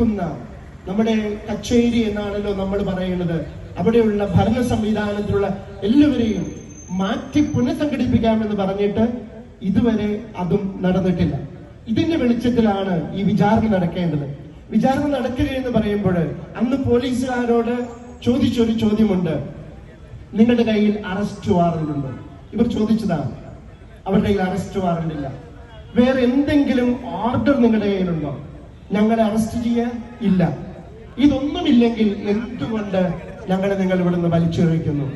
നിൽക്കുന്ന നമ്മുടെ കച്ചേരി എന്നാണല്ലോ നമ്മൾ പറയുന്നത്. അവിടെയുള്ള ഭരണ സംവിധാനത്തിലുള്ള എല്ലാവരെയും മാറ്റി പുനഃസംഘടിപ്പിക്കാമെന്ന് പറഞ്ഞിട്ട് ഇതുവരെ അതും നടന്നിട്ടില്ല. ഇതിന്റെ വെളിച്ചത്തിലാണ് ഈ വിചാരണ നടക്കേണ്ടത്. വിചാരണ നടക്കുകയെന്ന് പറയുമ്പോൾ അന്ന് പോലീസുകാരോട് ചോദിച്ചൊരു ചോദ്യമുണ്ട്. നിങ്ങളുടെ കയ്യിൽ അറസ്റ്റ് വാറന്റ് ഉണ്ടോ? ഇവർ ചോദിച്ചതാണ്. അവരുടെ കയ്യിൽ അറസ്റ്റ് വാറന്റ് ഇല്ല. വേറെ എന്തെങ്കിലും ഓർഡർ നിങ്ങളുടെ കയ്യിലുണ്ടോ? ഞങ്ങളെ അറസ്റ്റ് ചെയ്യാൻ ഇല്ല. ഇതൊന്നുമില്ലെങ്കിൽ എന്തുകൊണ്ട് ഞങ്ങളെ നിങ്ങൾ ഇവിടുന്ന് വലിച്ചെറിയിക്കുന്നു?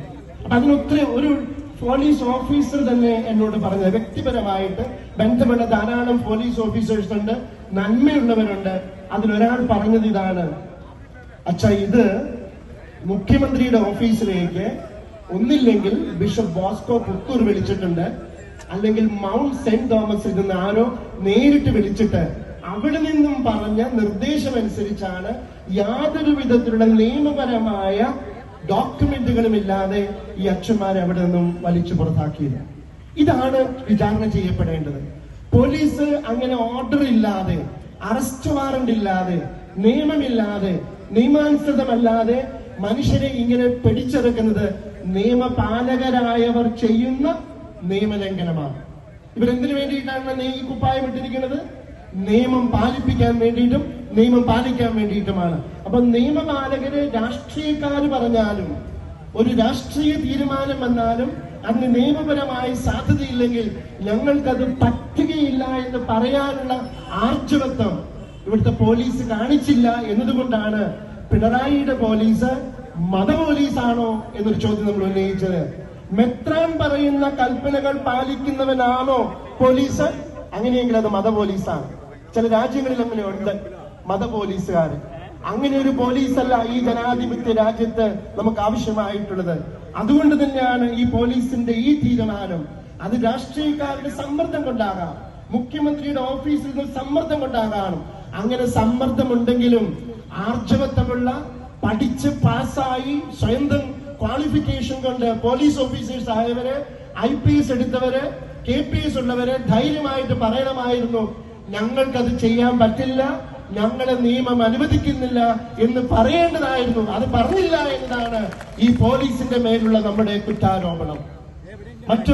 അപ്പൊ അതിനൊത്തിരി ഒരു പോലീസ് ഓഫീസർ തന്നെ എന്നോട് പറഞ്ഞത്. വ്യക്തിപരമായിട്ട് ബന്ധപ്പെട്ട ധാരാളം പോലീസ് ഓഫീസേഴ്സ് ഉണ്ട് നന്മയുള്ളവരുണ്ട്. അതിലൊരാൾ പറഞ്ഞത് ഇതാണ്. അച്ഛാ ഇത് മുഖ്യമന്ത്രിയുടെ ഓഫീസിലേക്ക് ഒന്നില്ലെങ്കിൽ ബിഷപ്പ് ബോസ്കോ പുത്തൂർ വിളിച്ചിട്ടുണ്ട്. അല്ലെങ്കിൽ മൗണ്ട് സെന്റ് തോമസിൽ നിന്ന് ആരോ നേരിട്ട് വിളിച്ചിട്ട് അവിടെ നിന്നും പറഞ്ഞ നിർദ്ദേശമനുസരിച്ചാണ് യാതൊരു വിധത്തിലുള്ള നിയമപരമായ ഡോക്യുമെന്റുകളും ഇല്ലാതെ ഈ അച്ഛന്മാരെ അവിടെ നിന്നും വലിച്ചു പുറത്താക്കിയത്. ഇതാണ് വിചാരണ ചെയ്യപ്പെടേണ്ടത്. പോലീസ് അങ്ങനെ ഓർഡർ ഇല്ലാതെ അറസ്റ്റ് വാറണ്ട് ഇല്ലാതെ നിയമമില്ലാതെ നിയമാനുസൃതമല്ലാതെ മനുഷ്യരെ ഇങ്ങനെ പിടിച്ചെടുക്കുന്നത് നിയമപാലകരായവർ ചെയ്യുന്ന നിയമലംഘനമാണ്. ഇവരെന്തിനു വേണ്ടിയിട്ടാണ് ഈ കുപ്പായം ഇട്ടിരിക്കുന്നത്? നിയമം പാലിപ്പിക്കാൻ വേണ്ടിയിട്ടും നിയമം പാലിക്കാൻ വേണ്ടിയിട്ടുമാണ്. അപ്പൊ നിയമപാലകര് രാഷ്ട്രീയക്കാർ പറഞ്ഞാലും ഒരു രാഷ്ട്രീയ തീരുമാനം വന്നാലും അതിന് നിയമപരമായി സാധ്യതയില്ലെങ്കിൽ ഞങ്ങൾക്കത് പറ്റുകയില്ല എന്ന് പറയാനുള്ള ആർജവത്വം ഇവിടുത്തെ പോലീസ് കാണിച്ചില്ല എന്നതുകൊണ്ടാണ് പിണറായിയുടെ പോലീസ് മത പോലീസാണോ എന്നൊരു ചോദ്യം നമ്മൾ ഉന്നയിച്ചത്. മെത്രാൻ പറയുന്ന കൽപ്പനകൾ പാലിക്കുന്നവനാണോ പോലീസ്? അങ്ങനെയെങ്കിൽ അത് മത പോലീസാണ് ചില രാജ്യങ്ങളിൽ അങ്ങനെ ഉണ്ട്. മത പോലീസുകാർ. അങ്ങനെ ഒരു പോലീസല്ല ഈ ജനാധിപത്യ രാജ്യത്ത് നമുക്ക് ആവശ്യമായിട്ടുള്ളത്. അതുകൊണ്ട് തന്നെയാണ് ഈ പോലീസിന്റെ ഈ തീരുമാനം. അത് രാഷ്ട്രീയക്കാരുടെ സമ്മർദ്ദം കൊണ്ടാകാം. മുഖ്യമന്ത്രിയുടെ ഓഫീസിൽ നിന്ന് സമ്മർദ്ദം കൊണ്ടാകാം അങ്ങനെ സമ്മർദ്ദമുണ്ടെങ്കിലും ആർജവത്വമുള്ള പഠിച്ച് പാസ്സായി സ്വന്തം ക്വാളിഫിക്കേഷൻ കൊണ്ട് പോലീസ് ഓഫീസേഴ്സ് ആയവര് ഐ പി എസ് എടുത്തവര് കെ പി എസ് ഉള്ളവര് ധൈര്യമായിട്ട് പറയണമായിരുന്നു. ഞങ്ങൾക്കത് ചെയ്യാൻ പറ്റില്ല ഞങ്ങളെ നിയമം അനുവദിക്കുന്നില്ല എന്ന് പറയേണ്ടതായിരുന്നു. അത് പറഞ്ഞില്ല എന്നാണ് ഈ പോലീസിന്റെ മേലുള്ള നമ്മുടെ കുറ്റാരോപണം. മറ്റൊന്ന്